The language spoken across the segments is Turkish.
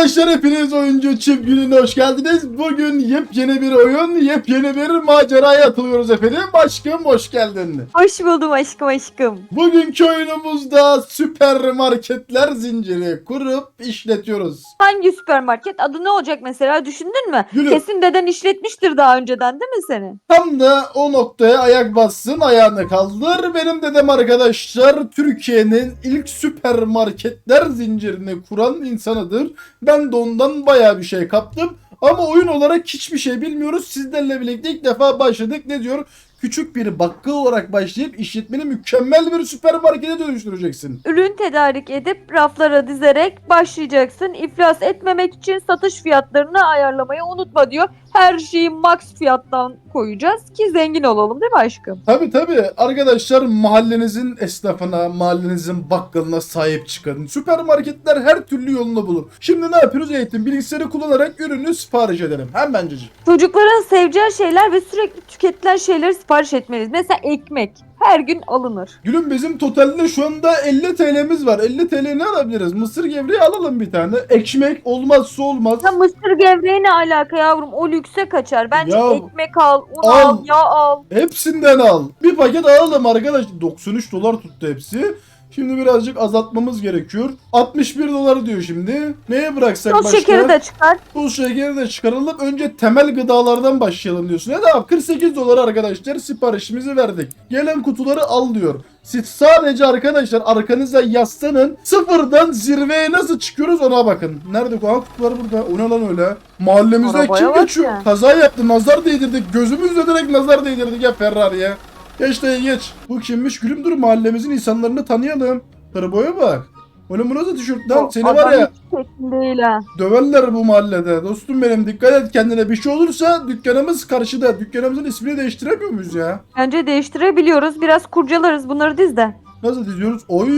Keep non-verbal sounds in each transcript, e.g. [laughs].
Arkadaşlar hepiniz oyuncu çift gününe hoş geldiniz. Bugün yepyeni bir oyun, yepyeni bir maceraya atılıyoruz efendim. Aşkım hoş geldin. Hoş buldum aşkım aşkım. Bugünkü oyunumuzda süpermarketler zinciri kurup işletiyoruz. Hangi süpermarket? Adı ne olacak mesela düşündün mü? Gülüm. Kesin deden işletmiştir daha önceden değil mi senin? Tam da o noktaya ayak bassın, ayağını kaldır. Benim dedem arkadaşlar Türkiye'nin ilk süpermarketler zincirini kuran insanıdır. Ben de ondan bayağı bir şey kaptım. Ama oyun olarak hiçbir şey bilmiyoruz. Sizlerle birlikte ilk defa başladık. Ne diyor? Küçük bir bakkal olarak başlayıp işletmeni mükemmel bir süpermarkete dönüştüreceksin. Ürün tedarik edip raflara dizerek başlayacaksın. İflas etmemek için satış fiyatlarını ayarlamayı unutma diyor. Her şeyi max fiyattan koyacağız ki zengin olalım değil mi aşkım? Tabi tabi arkadaşlar mahallenizin esnafına, mahallenizin bakkalına sahip çıkın. Süpermarketler her türlü yolunu bulur. Şimdi ne yapıyoruz? Eğitim bilgisayarı kullanarak ürünü sipariş edelim. Hemencecik. Çocukların seveceği şeyler ve sürekli tüketilen şeyleri sipariş etmeliyiz. Mesela ekmek. Her gün alınır. Gülüm bizim totalde şu anda 50 TL'miz var. 50 TL ne alabiliriz? Mısır gevreği alalım bir tane. Ekmek olmazsa olmaz. Ya mısır gevreği ne alaka yavrum? O lükse kaçar. Bence Ya, ekmek al, un al. al, yağ al. Hepsinden al. Bir paket alalım arkadaş. 93 dolar tuttu hepsi. Şimdi birazcık azaltmamız gerekiyor. 61 dolar diyor şimdi. Neye bıraksak Toz başka? şekeri de çıkar. Bu şekeri de çıkaralım. Önce temel gıdalardan başlayalım diyorsun. Ne tamam 48 dolar arkadaşlar siparişimizi verdik. Gelen kutuları al diyor. Siz sadece arkadaşlar arkanıza yaslanın. Sıfırdan zirveye nasıl çıkıyoruz ona bakın. Nerede? Aa, kutular burada. O ne lan öyle? Mahallemizde Arabaya kim geçiyor? ya. Kaza yaptı. Nazar değdirdik. Gözümüzle direkt nazar değdirdik ya Ferrari'ye. Geç dayı geç. Bu kimmiş? Gülüm dur mahallemizin insanlarını tanıyalım. Turboya bak. Oğlum bu nasıl tişört lan? O Seni var ya değil ha. Döverler bu mahallede. Dostum benim dikkat et kendine. Bir şey olursa dükkanımız karşıda. Dükkanımızın ismini değiştiremiyor muyuz ya? Bence değiştirebiliyoruz. Biraz kurcalarız bunları diz de. Nasıl diziyoruz? Oy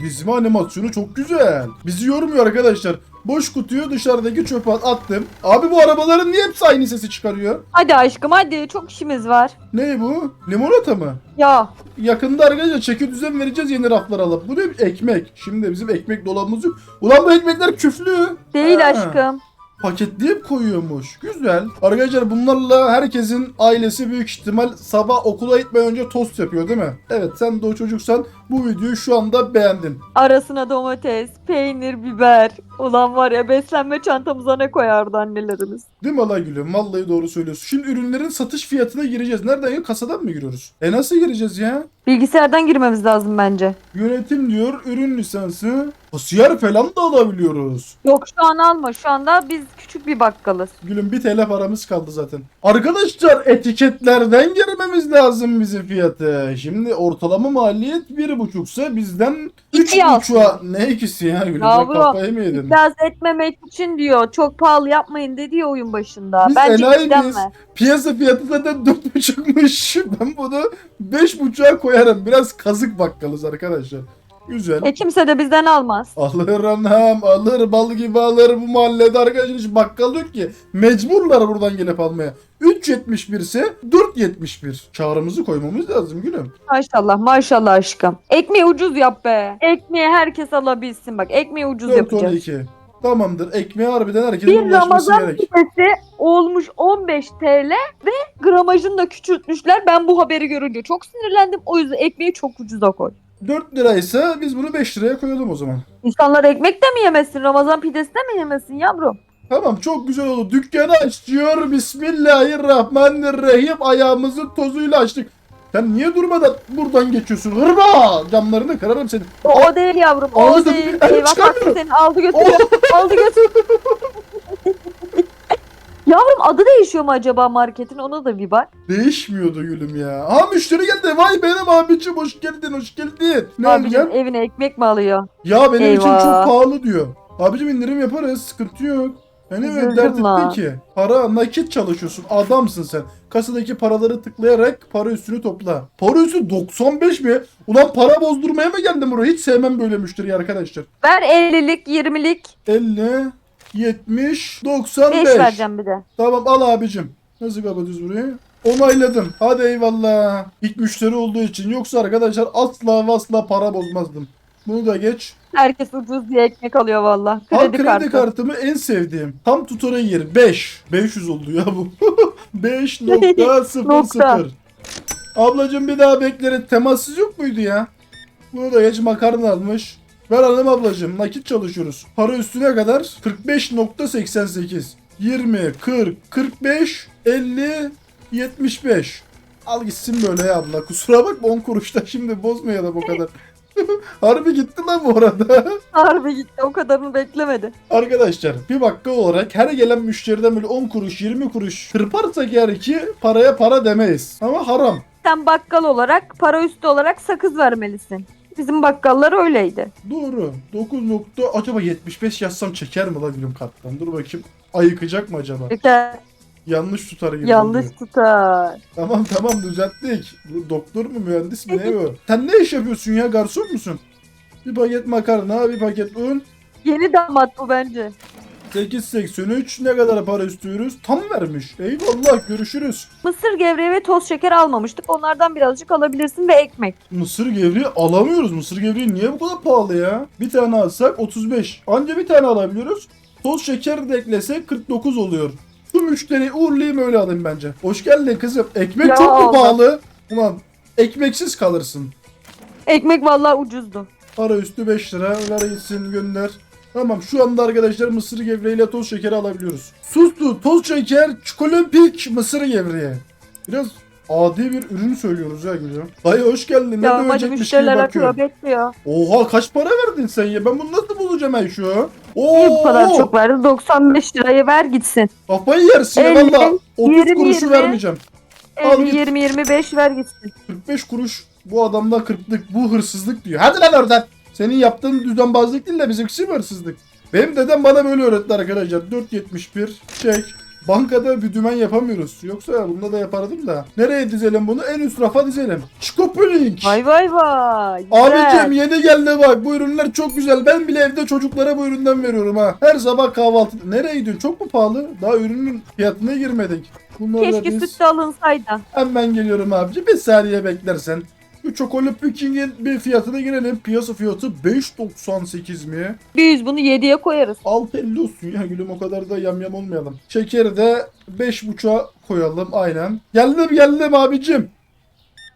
dizme animasyonu çok güzel. Bizi yormuyor arkadaşlar. Boş kutuyu dışarıdaki çöpe attım. Abi bu arabaların niye hepsi aynı sesi çıkarıyor? Hadi aşkım hadi çok işimiz var. Ne bu? Limonata mı? Ya Yakında arkadaşlar çeki düzen vereceğiz yeni raflar alıp. Bu ne? Ekmek. Şimdi bizim ekmek dolabımız yok. Ulan bu ekmekler küflü. değil Ha. aşkım. paketleyip koyuyormuş. Güzel. Arkadaşlar bunlarla herkesin ailesi büyük ihtimal sabah okula gitmeden önce tost yapıyor değil mi? Evet sen de o çocuksan bu videoyu şu anda beğendin. Arasına domates, peynir, biber. Ulan var ya beslenme çantamıza ne koyardı annelerimiz. Değil mi Allah gülüm? Vallahi doğru söylüyorsun. Şimdi ürünlerin satış fiyatına gireceğiz. Nereden ya? Kasadan mı giriyoruz? E nasıl gireceğiz ya? Bilgisayardan girmemiz lazım bence. Yönetim diyor, ürün lisansı. Kasiyer falan da alabiliyoruz. Yok şu an alma. Şu anda biz küçük bir bakkalız. Gülüm bir TL paramız kaldı zaten. Arkadaşlar etiketlerden girmemiz lazım bizim fiyatı. Şimdi ortalama maliyet bir buçuksa bizden üç İki buçuğa ne ikisi ya Gülüm sen Yavrum, kafayı mı yedin? İflas etmemek için diyor. Çok pahalı yapmayın dedi ya oyun başında. Biz Bence enayi miyiz? Piyasa fiyatı zaten dört buçukmuş. [laughs] Ben bunu beş buçuğa koyarım. Biraz kazık bakkalız arkadaşlar. Güzel. E kimse de bizden almaz. Alır anam alır bal gibi alır bu mahallede arkadaşlar hiç bakkal yok ki. Mecburlar buradan gelip almaya. 3.71 ise 4.71. Çağrımızı koymamız lazım gülüm. Maşallah maşallah aşkım. Ekmeği ucuz yap be. Ekmeği herkes alabilsin bak. Ekmeği ucuz yapacağız. 4.12. Tamamdır. Ekmeğe harbiden herkesin Bir ulaşması Ramazan gerek. pidesi olmuş 15 TL ve gramajını da küçültmüşler. Ben bu haberi görünce çok sinirlendim. O yüzden ekmeği çok ucuza koy. 4 liraysa biz bunu 5 liraya koyalım o zaman. İnsanlar ekmek de mi yemesin? Ramazan pidesi de mi yemesin yavrum? Tamam çok güzel oldu. Dükkanı açıyor. Bismillahirrahmanirrahim. Ayağımızın tozuyla açtık. Sen niye durmadan buradan geçiyorsun? Hırba! Camlarını kırarım seni. O, o değil yavrum. O Aldı, değil. Eyvah çıkarmıyor. kalktı seni. Aldı götürüyor. Aldı götürüyor. [laughs] adı değişiyor mu acaba marketin? Ona da bir bak. Değişmiyordu gülüm ya. Aa müşteri geldi. Vay benim abicim hoş geldin hoş geldin. Ne Abicim evine ekmek mi alıyor? Ya benim için Eyvah. çok pahalı diyor. Abicim indirim yaparız sıkıntı yok. Yani evet Üzüldüm dert lan. ki. Para nakit çalışıyorsun adamsın sen. Kasadaki paraları tıklayarak para üstünü topla. Para üstü 95 mi? Ulan para bozdurmaya mı geldin buraya? Hiç sevmem böyle müşteriyi arkadaşlar. Ver 50'lik 20'lik 50, 70, 5 95. vereceğim bir de. Tamam al abicim. Nasıl kapatıyoruz burayı? Onayladım. Hadi eyvallah. İlk müşteri olduğu için. Yoksa arkadaşlar asla ve asla para bozmazdım. Bunu da geç. Herkes ucuz diye ekmek alıyor valla. Al Kredi, kredi kartı. kartımı en sevdiğim. Tam tutara yer. 5. 500 oldu ya bu. [laughs] 5.00. [laughs] Nokta. Ablacım bir daha bekleriz. Temassız yok muydu ya? Bunu da geç makarna almış. Ver hanım ablacım nakit çalışıyoruz. Para üstüne kadar 45.88. 20, 40, 45, 50, 75. Al gitsin böyle ya abla. Kusura bakma 10 kuruşta şimdi bozmayalım o kadar. [laughs] Harbi gitti lan bu arada. [laughs] Harbi gitti o kadarını beklemedi. Arkadaşlar bir bakkal olarak her gelen müşteriden böyle 10 kuruş 20 kuruş kırparsak eğer ki paraya para demeyiz. Ama haram. Sen bakkal olarak para üstü olarak sakız vermelisin. Bizim bakkallar öyleydi. Doğru. 9 nokta acaba 75 yazsam çeker mi lan bilim karttan? Dur bakayım. Ayıkacak mı acaba? Ülke Yanlış tutar gibi. yanlış oluyor. tutar. Tamam tamam düzelttik. Bu doktor mu mühendis mi ne bu? Sen ne iş yapıyorsun ya garson musun? Bir paket makarna, bir paket un. Yeni damat bu bence. 8.83 ne kadar para istiyoruz? Tam vermiş. Eyvallah görüşürüz. Mısır gevreği ve toz şeker almamıştık. Onlardan birazcık alabilirsin ve ekmek. Mısır gevreği alamıyoruz. Mısır gevreği niye bu kadar pahalı ya? Bir tane alsak 35. Anca bir tane alabiliyoruz. Toz şeker de eklesek 49 oluyor. Şu müşteriyi uğurlayayım öyle alayım bence. Hoş geldin kızım. Ekmek Ya çok mu Allah. pahalı? Ulan ekmeksiz kalırsın. Ekmek vallahi ucuzdu. Para üstü 5 lira. Ver gitsin gönder. Tamam şu anda arkadaşlar mısır gevreğiyle toz şekeri alabiliyoruz. Suslu, toz şeker, çikolampik mısır gevreği. Biraz adi bir ürün söylüyoruz ya Gülüm. Dayı hoş geldin. Ne Ya hadi dövecekmiş gibi müşteriler bakıyorum. akıyor bekliyor. Oha kaç para verdin sen ya? Ben bunu nasıl bulacağım ben şu? Oo, Niye bu kadar çok verdi? 95 lirayı ver gitsin. Kafayı yersin ya Elli, valla. 30 yirmi, kuruşu yirmi. vermeyeceğim. Al 50, git. 20, 25 ver gitsin. 45 kuruş bu adamda kırklık. Bu hırsızlık diyor. Hadi lan oradan. Senin yaptığın düzenbazlık değil de bizimkisi mi hırsızlık? Benim dedem bana böyle öğretti arkadaşlar. 4.71 çek. Bankada bir dümen yapamıyoruz. Yoksa bunda da yapardım da. Nereye dizelim bunu? En üst rafa dizelim. Çikopuling. Vay vay vay. Abicim yeni geldi bak bu ürünler çok güzel. Ben bile evde çocuklara bu üründen veriyorum ha. Her sabah kahvaltı. Nereye gidiyorsun? Çok mu pahalı? Daha ürünün fiyatına girmedik. Bunları da Keşke biz... süt de alınsaydı. Hemen geliyorum abici. Bir saniye beklersen. Chocolate Picking'in bir fiyatına girelim. Piyasa fiyatı 5.98 mi? Biz bunu 7'ye koyarız. 6.50 olsun ya gülüm o kadar da yamyam olmayalım. Şekeri de 5.5'a koyalım aynen. Geldim geldim abicim.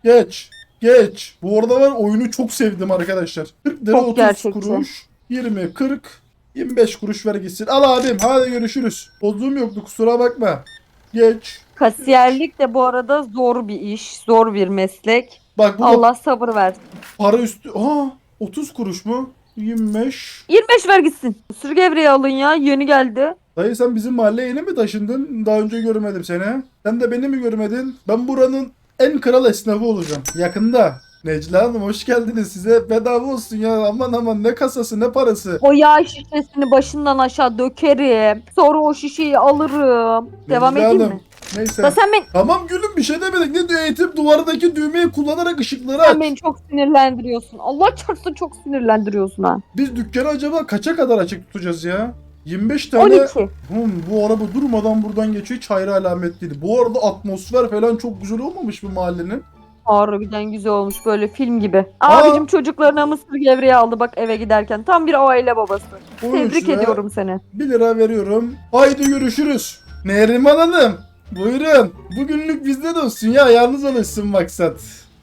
Geç. Geç. Bu arada ben oyunu çok sevdim arkadaşlar. 40 lira Çok 30 gerçekçi. kuruş. 20, 40, 25 kuruş ver gitsin. Al abim hadi görüşürüz. Bozduğum yoktu kusura bakma. Geç. Kasiyerlik de bu arada zor bir iş. Zor bir meslek. Bak bu Allah sabır versin. para üstü. Aa 30 kuruş mu? 25. 25 ver gitsin. Mısır gevreği alın ya. Yeni geldi. Dayı sen bizim mahalleye yeni mi taşındın? Daha önce görmedim seni. Sen de beni mi görmedin? Ben buranın en kral esnafı olacağım. Yakında. Necla Hanım hoş geldiniz. Size bedava olsun ya. Aman aman ne kasası ne parası. O yağ şişesini başından aşağı dökerim. Sonra o şişeyi alırım. Devam Necla edeyim Hanım, mi? Neyse. Sen beni, Tamam gülüm bir şey demedik. Ne diyor eğitim duvardaki düğmeyi kullanarak ışıkları sen aç. beni çok sinirlendiriyorsun. Allah çarpsın çok sinirlendiriyorsun ha. Biz dükkanı acaba kaça kadar açık tutacağız ya? 25 tane 12. Oğlum bu araba durmadan buradan geçiyor hiç hayra alamet değil. Bu arada atmosfer falan çok güzel olmamış bu mahallenin. Harbiden güzel olmuş böyle film gibi. Aa! Abicim çocuklarına mısır gevreği aldı bak eve giderken. Tam bir aile babası. 13 Tebrik ediyorum seni. 1 lira veriyorum. Haydi görüşürüz. Neriman Hanım. Buyurun. Bugünlük bizde de olsun ya. Yalnız alışsın maksat.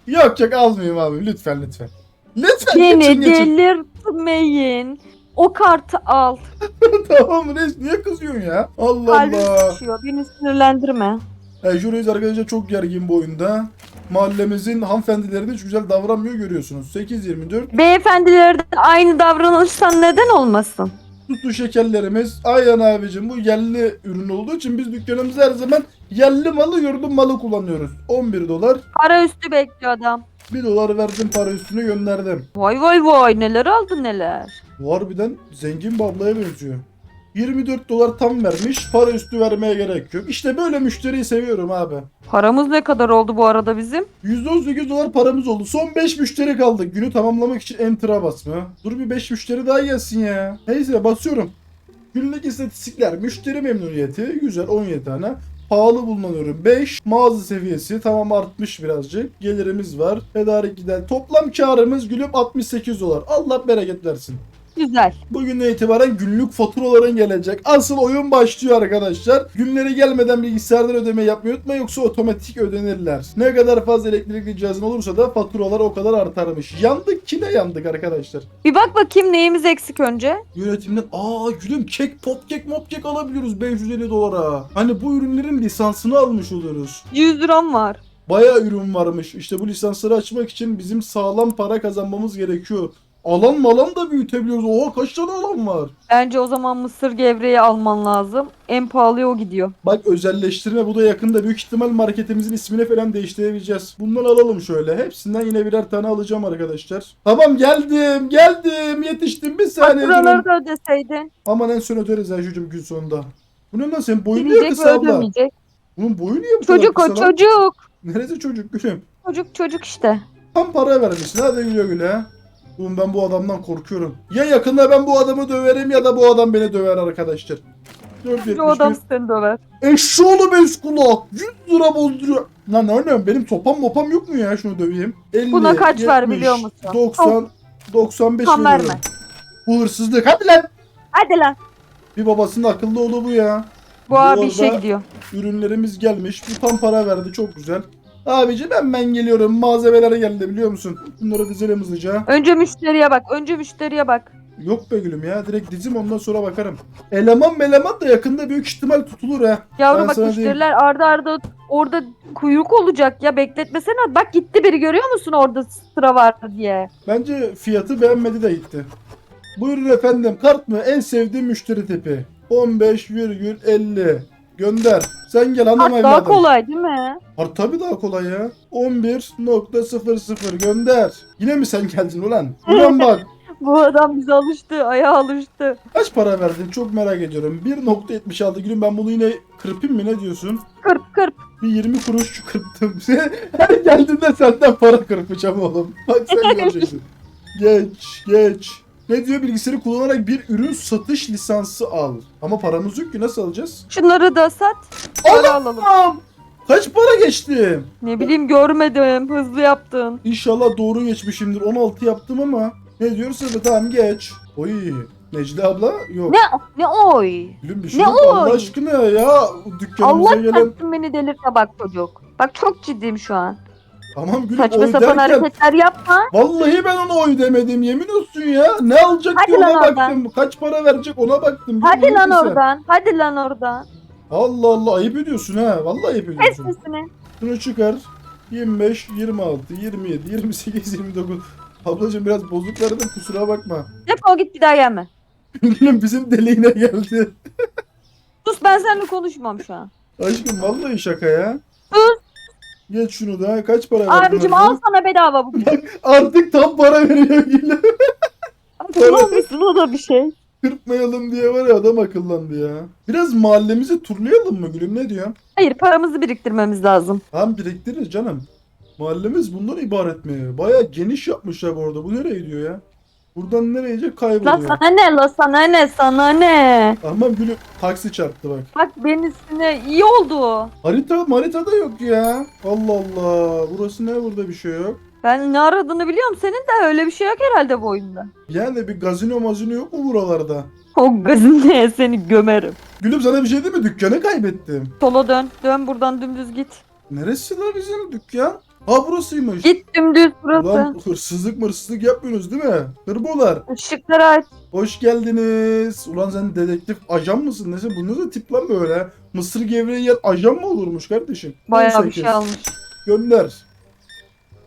Yok yok almayayım abi. Lütfen lütfen. Lütfen geçin Beni geçin. delirtmeyin. O kartı al. [laughs] tamam reis niye kızıyorsun ya? Allah Kalbim Allah. sıkışıyor. Beni sinirlendirme. E, şu reis arkadaşlar çok gergin bu oyunda. Mahallemizin hanımefendileri de hiç güzel davranmıyor görüyorsunuz. 8.24 Beyefendilere de aynı davranırsan neden olmasın? Tutlu şekerlerimiz aynen abicim bu yerli ürün olduğu için biz dükkanımızda her zaman yerli malı yurdum malı kullanıyoruz. 11 dolar Para üstü bekliyor adam. 1 dolar verdim para üstünü gönderdim. Vay vay vay neler aldın neler. Bu harbiden zengin bir ablaya benziyor. 24 dolar tam vermiş para üstü vermeye gerek yok. İşte böyle müşteriyi seviyorum abi. Paramız ne kadar oldu bu arada bizim? %18 dolar paramız oldu. Son 5 müşteri kaldı. Günü tamamlamak için enter'a basma. Dur bir 5 müşteri daha gelsin ya. Neyse basıyorum. Günlük istatistikler. Müşteri memnuniyeti. Güzel 17 tane. Pahalı bulunan ürün 5. Mağaza seviyesi tamam artmış birazcık. Gelirimiz var. Tedarik gider. Toplam karımız gülüm 68 dolar. Allah bereket versin. Güzel. Bugünden itibaren günlük faturaların gelecek. Asıl oyun başlıyor arkadaşlar. Günleri gelmeden bilgisayardan ödeme yapmayı unutma yoksa otomatik ödenirler. Ne kadar fazla elektrikli cihazın olursa da faturalar o kadar artarmış. Yandık kine yandık arkadaşlar. Bir bak bakayım neyimiz eksik önce. Yönetimden aa gülüm kek pop kek mop kek alabiliyoruz 550 dolara. Hani bu ürünlerin lisansını almış oluyoruz. 100 liram var. Bayağı ürün varmış. İşte bu lisansları açmak için bizim sağlam para kazanmamız gerekiyor. Alan malan da büyütebiliyoruz. Oha kaç tane alan var. Bence o zaman mısır gevreği alman lazım. En pahalıya o gidiyor. Bak özelleştirme bu da yakında büyük ihtimal marketimizin ismini falan değiştirebileceğiz. Bundan alalım şöyle. Hepsinden yine birer tane alacağım arkadaşlar. Tamam geldim geldim yetiştim bir saniye durun. Faturaları da ödeseydin. Aman en son öderiz Ayşu'cum gün sonunda. Bu ne lan senin boyun niye kısa abla? Bunun boyu niye bu kadar Çocuk o kısa lan? çocuk. Neresi çocuk gülüm? Çocuk çocuk işte. Tam para vermişsin hadi güle güle. Oğlum ben bu adamdan korkuyorum. Ya yakında ben bu adamı döverim ya da bu adam beni döver arkadaşlar. Bir 471. o adam seni döver. Eşşoğlu beş kulak. 100 lira bozduruyor. Lan oğlum benim topam mopam yok mu ya şunu döveyim? 50, Buna kaç var biliyor musun? 90, 95 Tam veriyorum. verme. Bu hırsızlık. Hadi lan. Hadi lan. Bir babasının akıllı oğlu bu ya. Bu Bu abi işe gidiyor. Ürünlerimiz gelmiş. Bu tam para verdi çok güzel. Abicim hemen geliyorum. Malzemeler geldi biliyor musun? Bunları dizelim hızlıca. Önce müşteriye bak. Önce müşteriye bak. Yok be gülüm ya. Direkt dizim ondan sonra bakarım. Eleman meleman da yakında büyük ihtimal tutulur ha. Yavrum Ben bak müşteriler arda arda orada kuyruk olacak ya bekletmesene. Bak gitti biri görüyor musun orada sıra var diye. Bence fiyatı beğenmedi de gitti. Buyurun efendim. Kart mı? En sevdiğim müşteri tipi. 15,50. Gönder. Sen gel hanım daha evladım. kolay değil mi? Kart tabii daha kolay ya. 11.00 gönder. Yine mi sen geldin ulan? Ulan [laughs] bak. Bu adam bize alıştı. Ayağa alıştı. Kaç para verdin? Çok merak ediyorum. 1.76 gülüm ben bunu yine kırpayım mı ne diyorsun? Kırp kırp. Bir 20 kuruş kırptım. [laughs] Her geldiğinde senden para kırpacağım oğlum. Bak sen [laughs] göreceksin. Geç, geç. Ne diyor bilgisayarı kullanarak bir ürün satış lisansı al. Ama paramız yok ki nasıl alacağız? Şunları da sat. Para alalım. Kaç para geçti? Ne bileyim görmedim. Hızlı yaptın. İnşallah doğru geçmişimdir. 16 yaptım ama. Ne diyorsun? Tamam geç. Oy. Necla abla yok. Ne ne oy. Gülüm bir şey Ne yok Allah oy? aşkına ya. Dükkanımıza Allah gelen. kahretsin beni delirtme bak çocuk. Bak çok ciddiyim şu an. Tamam gülüm Saçma oy sapan derken. hareketler yapma. Vallahi ben ona oy demedim yemin olsun ya. Ne alacak Hadi diye lan ona oradan. baktım. Kaç para verecek ona baktım. Hadi Gülüm, lan neyse. oradan. Hadi lan oradan. Allah Allah ayıp ediyorsun ha. Vallahi ayıp Kes ediyorsun. sesini. Şunu çıkar. 25, 26, 27, 28, 29. Ablacığım biraz bozuk verdim kusura bakma. Defol git bir daha gelme. [laughs] Gülüm bizim deliğine geldi. Sus ben seninle konuşmam şu an. Aşkım vallahi şaka ya. Geç şunu da kaç para verdin? Abicim al sana bedava bu. Artık tam para veriyor Gülüm. Kullanmışsın o da bir şey. Kırpmayalım diye var ya adam akıllandı ya. Biraz mahallemizi turlayalım mı Gülüm ne diyor? Hayır paramızı biriktirmemiz lazım. Tamam biriktiririz canım. Mahallemiz bundan ibaret mi? Baya geniş yapmışlar bu arada. Bu nereye gidiyor ya? Buradan nereye gidecek La kayboluyor. sana ne la sana ne sana ne. Tamam Gülüm taksi çarptı bak. Bak benim üstüne iyi oldu. Harita haritada yok ya. Allah Allah. Burası ne burada bir şey yok. Ben ne aradığını biliyorum. Senin de öyle bir şey yok herhalde bu oyunda. Yani bir gazino mazino yok mu buralarda? O gazineye seni gömerim. Gülüm sana bir şey değil mi? Dükkanı kaybettim. Sola dön. Dön buradan dümdüz git. Neresi la bizim dükkan? Ha burasıymış. Git dümdüz burası. Ulan hırsızlık mırsızlık yapmıyorsunuz değil mi? Hırbolar. Işıkları aç. Hoş geldiniz. Ulan sen dedektif ajan mısın? Nesin? Bu nasıl tip lan böyle? Mısır gevreği yer ajan mı olurmuş kardeşim? Bayağı bir 18. şey almış. Gönder.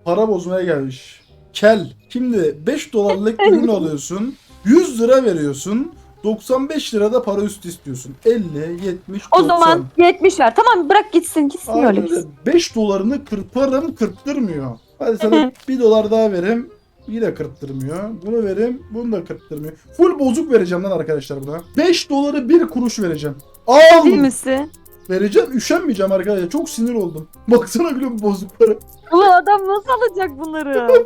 Para bozmaya gelmiş. Kel. Şimdi 5 dolarlık ürün [laughs] alıyorsun. 100 lira veriyorsun. 95 lirada para üstü istiyorsun. 50, 70, O 90. zaman 70 ver. Tamam bırak gitsin gitsin öyle Aynen gitsin. 5 dolarını kırparım kırptırmıyor. Hadi sana [laughs] 1 dolar daha vereyim. Yine kırptırmıyor. Bunu vereyim. Bunu da kırptırmıyor. Full bozuk vereceğim lan arkadaşlar buna. 5 doları 1 kuruş vereceğim. Al! Değil misin? Vereceğim. Üşenmeyeceğim arkadaşlar. Çok sinir oldum. [laughs] Baksana gülüm bozuklara. Ulan adam nasıl alacak bunları? [laughs]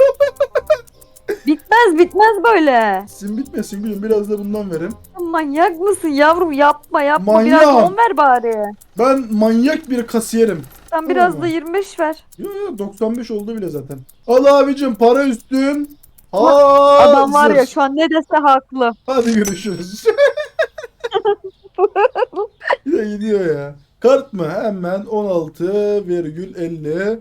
Bitmez bitmez böyle. Sizin bitmesin gülüm biraz da bundan verin. Manyak mısın yavrum yapma yapma Manyak. biraz 10 ver bari. Ben manyak bir kasiyerim. Sen biraz Oo. da 25 ver. Yo yo 95 oldu bile zaten. Al abicim para üstün. Adam var ya Hazır. şu an ne dese haklı. Hadi görüşürüz. [laughs] Yine gidiyor ya. Kart mı? Hemen 16,50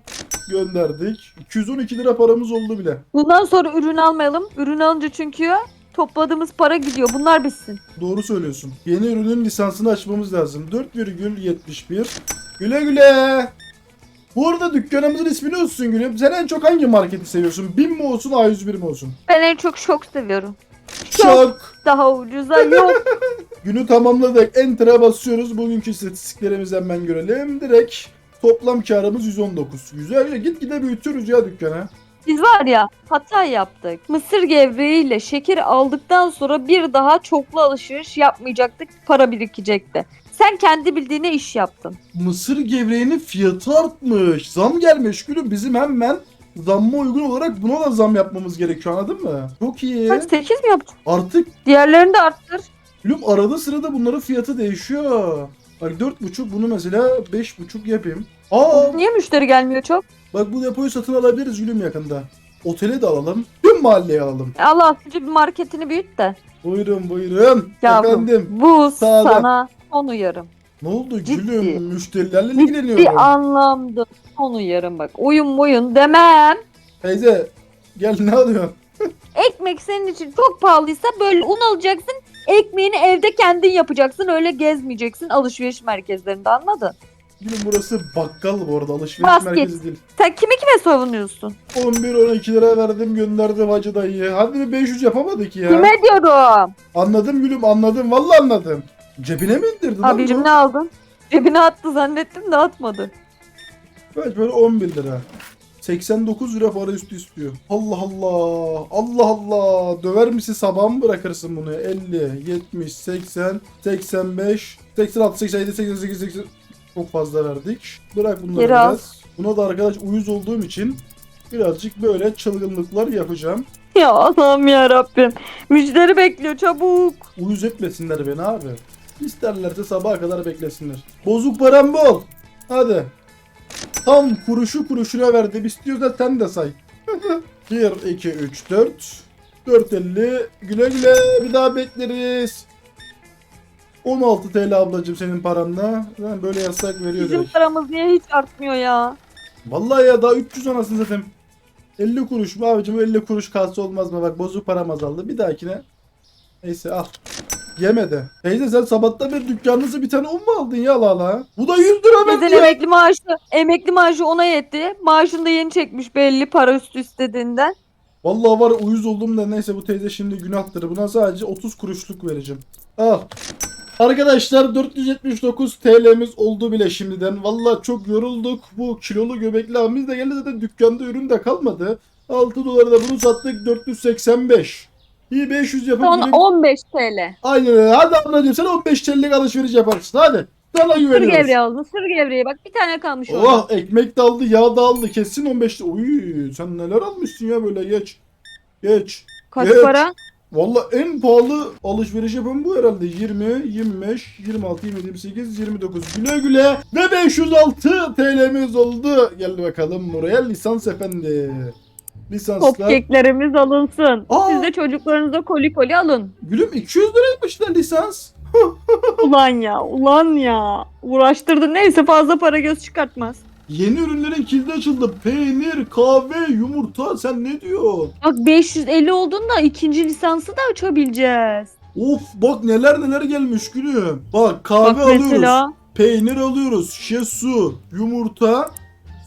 gönderdik. 212 lira paramız oldu bile. Bundan sonra ürün almayalım. Ürün alınca çünkü topladığımız para gidiyor. Bunlar bitsin. Doğru söylüyorsun. Yeni ürünün lisansını açmamız lazım. 4,71. Güle güle. Bu arada dükkanımızın ismi ne olsun gülüm? Sen en çok hangi marketi seviyorsun? BİM mi olsun A101 mi olsun? Ben en çok şok seviyorum. Çok. Daha ucuza yok. [laughs] Günü tamamladık. Enter'a basıyoruz. Bugünkü istatistiklerimizi hemen görelim. Direkt toplam karımız 119. Güzel ya gitgide büyütüyoruz ya dükkanı. Biz var ya hata yaptık. Mısır gevreğiyle şekeri aldıktan sonra bir daha çoklu alışveriş yapmayacaktık. Para birikecekti. Sen kendi bildiğine iş yaptın. Mısır gevreğinin fiyatı artmış. Zam gelmiş gülüm. Bizim hemen zamma uygun olarak buna da zam yapmamız gerekiyor anladın mı? Çok iyi. Kaç 8 mi yaptın? Artık Diğerlerini de arttır. gülüm arada sırada bunların fiyatı değişiyor. Bak 4,5 bunu mesela 5,5 yapayım. Aa Niye müşteri gelmiyor çok? bak bu depoyu satın alabiliriz gülüm yakında. Otele de alalım. Tüm mahalleye alalım. Allah önce bir marketini büyüt de. Buyurun buyurun. Yavrum. Efendim. Bu Sağda. sana son uyarım. Ne oldu Ciddi. gülüm? Müşterilerle Ciddi ilgileniyorum. anlamda son uyarım bak. Oyun boyun demem. Teyze gel ne alıyorsun? [laughs] Ekmek senin için çok pahalıysa böyle un alacaksın. Ekmeğini evde kendin yapacaksın. Öyle gezmeyeceksin alışveriş merkezlerinde anladın? Gülüm burası bakkal bu arada alışveriş Basket. merkezi değil. Sen kimi kime savunuyorsun? 11-12 lira verdim gönderdim hacı dayı. Hadi bir 500 yapamadık ya. Kime diyorum? Anladım gülüm anladım vallahi anladım. Cebine mi indirdin lan Abicim bu? ne aldın? Cebine attı zannettim de atmadı. Kaç böyle 11 lira. 89 lira para üstü istiyor. Allah Allah. Allah Allah. Döver misin sabah mı bırakırsın bunu? 50, 70, 80, 85, 86, 87, 88, 80. Çok fazla verdik. Bırak bunları al. biraz. Buna da arkadaş uyuz olduğum için birazcık böyle çılgınlıklar yapacağım. [laughs] Ya Allah'ım ya Rabbim. Müşteri bekliyor çabuk. Uyuz etmesinler beni abi. İsterlerse sabaha kadar beklesinler. Bozuk param bol. Hadi. Tam kuruşu kuruşuna verdim. İstiyorsan sen de say. 1, 2, 3, 4. 4.50. Güle güle. Bir daha bekleriz. 16 TL ablacım senin paranla. Ben böyle yasak veriyor Bizim direkt. paramız niye hiç artmıyor ya? Vallahi ya daha 300 anasını satayım. 50 kuruş mu abicim 50 kuruş kalsa olmaz mı? Bak bozuk param azaldı. Bir dahakine. Neyse al. Yemedi. Teyze sen sabahtan beri dükkanınızı bir tane un mu aldın ya la la? Bu da 100 lira Bizden verdi emekli maaşı, emekli maaşı ona yetti. Maaşını da yeni çekmiş belli para üstü istediğinden. Vallahi var ya, uyuz oldum da neyse bu teyze şimdi günahtır. Buna sadece 30 kuruşluk vereceğim. Al. Arkadaşlar 479 TL'miz oldu bile şimdiden. Vallahi çok yorulduk. Bu kilolu göbekli abimiz de geldi zaten dükkanda ürün de kalmadı. 6 dolara da bunu sattık 485. İyi 500 yapıp Son gülüm- 15 TL. Aynen öyle. Hadi ablacığım sen 15 TL'lik alışveriş yaparsın. Hadi. Sana Sır güveniyoruz. gevreği aldın. Sır gevreği bak bir tane kalmış orada. Oh ekmek de aldı, yağ da aldı. Kesin 15 Uy sen neler almışsın ya böyle geç. Geç. Kaç evet. para? Valla en pahalı alışveriş yapan bu herhalde. 20, 25, 26, 27, 28, 29. Güle güle. Ve 506 TL'miz oldu. Gel bakalım buraya lisans efendi. Lisanslar. Cupcake'lerimiz alınsın. Aa. Siz de çocuklarınıza koli koli alın. Gülüm 200 liraymış da lisans. [laughs] Ulan ya ulan ya. Uğraştırdın neyse fazla para göz çıkartmaz. Yeni ürünlerin kilidi açıldı. Peynir, kahve, yumurta. Sen ne diyorsun? Bak 550 olduğunda ikinci lisansı da açabileceğiz. Of bak neler neler gelmiş gülüm. Bak kahve Bak alıyoruz. mesela Peynir alıyoruz. Şişe su, yumurta,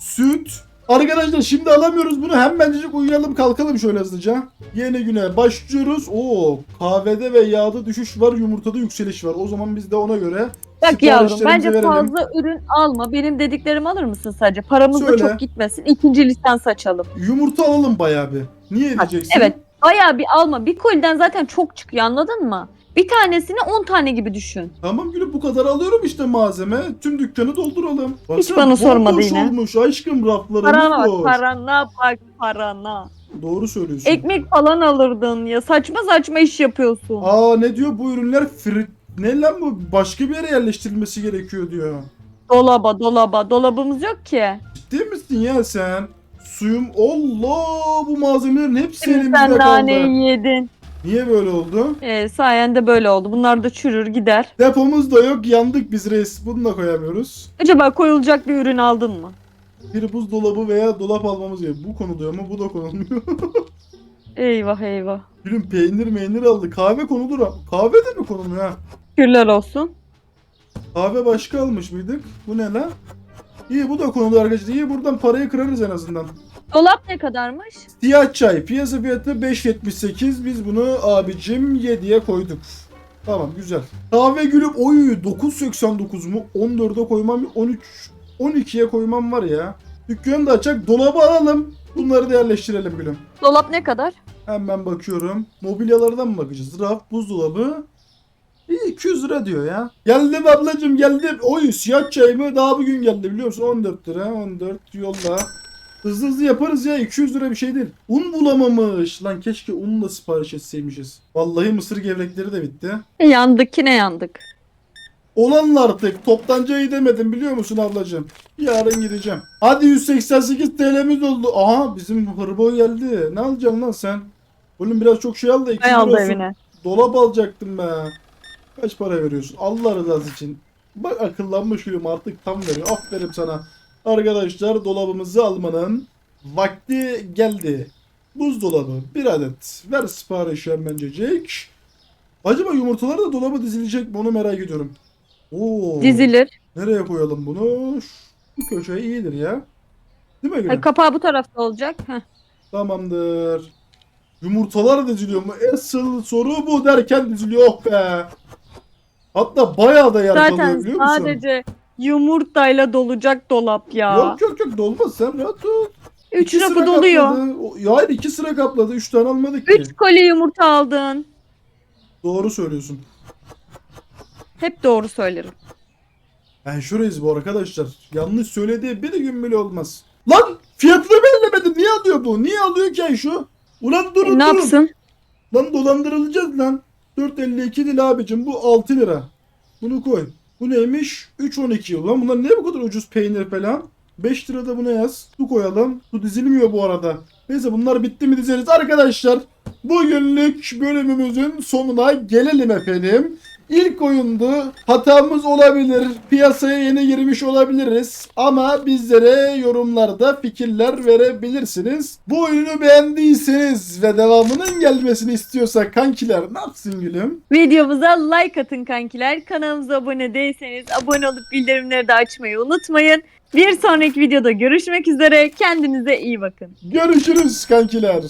süt. Arkadaşlar şimdi alamıyoruz bunu. Hemencecik uyuyalım kalkalım şöyle hızlıca. Yeni güne başlıyoruz. Oo kahvede ve yağda düşüş var. Yumurtada yükseliş var. O zaman biz de ona göre bak yavrum bence verelim. fazla ürün alma. Benim dediklerimi alır mısın sadece? Paramız Söyle. da çok gitmesin. İkinci lisans açalım. Yumurta alalım bayağı bir. Niye Bak, diyeceksin? Evet. Bayağı bir alma. Bir koliden zaten çok çıkıyor anladın mı? Bir tanesini 10 tane gibi düşün. Tamam gülüm bu kadar alıyorum işte malzeme. Tüm dükkanı dolduralım. Baksana, bana sormadı yine. olmuş aşkım raflarımız Parana boş. bak parana bak parana. Doğru söylüyorsun. Ekmek falan alırdın ya. Saçma saçma iş yapıyorsun. Aa ne diyor bu ürünler frit ne lan bu başka bir yere yerleştirilmesi gerekiyor diyor. Dolaba dolaba. Dolabımız yok ki. Ciddi misin ya sen? Suyum Allah bu malzemelerin hepsi Şimdi elimizde sen kaldı. naneyi yedin. Niye böyle oldu? Ee, sayende böyle oldu. Bunlar da çürür gider. Depomuz da yok yandık biz reis. Bunu da koyamıyoruz. Acaba koyulacak bir ürün aldın mı? Bir buzdolabı veya dolap almamız gerekiyor. Bu konuluyor ama bu da konulmuyor. Eyvah eyvah. Gülüm peynir meynir aldı. Kahve konulur. ama- Kahve de mi konulmuyor ha? Şükürler olsun. Kahve başka almış mıydık? Bu ne lan? İyi bu da konulu arkadaşlar. İyi buradan parayı kırarız en azından. Dolap ne kadarmış? Siyah çay piyasa fiyatı 5.78 biz bunu abicim 7'ye koyduk. Tamam güzel. Kahve gülüm oy 9.89 mu? 14'e koymam 13 12'ye koymam var ya. Dükkanı da açak dolabı alalım. Bunları da yerleştirelim gülüm. Dolap ne kadar? Hemen bakıyorum. Mobilyalardan mı bakacağız? Raf, buzdolabı. İyi 200 lira diyor ya. Geldim ablacım geldim. Oy siyah çay mı? Daha bugün geldi biliyor musun? 14 lira. 14 yolla. Hızlı hızlı yaparız ya. 200 lira bir şey değil. Un bulamamış. Lan keşke un da sipariş etseymişiz. Vallahi mısır gevrekleri de bitti. E, yandık yine yandık. Olanla artık. Toptancayı demedim biliyor musun ablacığım? Yarın gideceğim. Hadi 188 TL'miz oldu. Aha bizim hırbo geldi. Ne alacaksın lan sen? Oğlum biraz çok şey al da 200 Ne lira aldı olsun. evine? Dolap alacaktım be. Kaç para veriyorsun? Allah rızası için. Bak akıllanmış gülüm artık tam veriyor. Aferin sana. Arkadaşlar dolabımızı almanın vakti geldi. Buzdolabı bir adet. Ver siparişi hemencecik. Acaba yumurtalar da dolaba dizilecek mi onu merak ediyorum. Oo. Dizilir. Nereye koyalım bunu? Şu köşeye iyidir ya. Değil mi gülüm? Ay, kapağı bu tarafta olacak. Heh. Tamamdır. Yumurtalar diziliyor mu? Asıl soru bu derken diziliyor oh be. Hatta bayağı da yer kalıyor Zaten biliyor musun? sadece yumurtayla dolacak dolap ya. Yok yok yok dolmaz sen rahat ol. Üç İki sıra doluyor. kapladı. O- Ya hayır iki sıra kapladı. Üç tane almadık ki. Üç koli yumurta aldın. Doğru söylüyorsun. Hep doğru söylerim. Ben şurayız bu arkadaşlar. Yanlış söylediği bir gün bile olmaz. Lan fiyatını belirlemedim. Niye alıyor bu? Niye alıyor ki şu? Ulan durun E, ne durun. yapsın? Lan dolandırılacağız lan. 4.52 değil abicim bu 6 lira. Bunu koy. Bu neymiş? 3.12 Ulan bunlar ne bu kadar ucuz peynir falan? 5 lira da buna yaz. Su koyalım. Su dizilmiyor bu arada. Neyse bunlar bitti mi dizeriz. Arkadaşlar bugünlük bölümümüzün sonuna gelelim efendim. İlk oyundu. Hatamız olabilir. Piyasaya yeni girmiş olabiliriz. Ama bizlere yorumlarda fikirler verebilirsiniz. Bu oyunu beğendiyseniz ve devamının gelmesini istiyorsak kankiler ne yapsın gülüm? Videomuza like atın kankiler. Kanalımıza abone değilseniz abone olup bildirimleri de açmayı unutmayın. Bir sonraki videoda görüşmek üzere. Kendinize iyi bakın. Görüşürüz kankiler.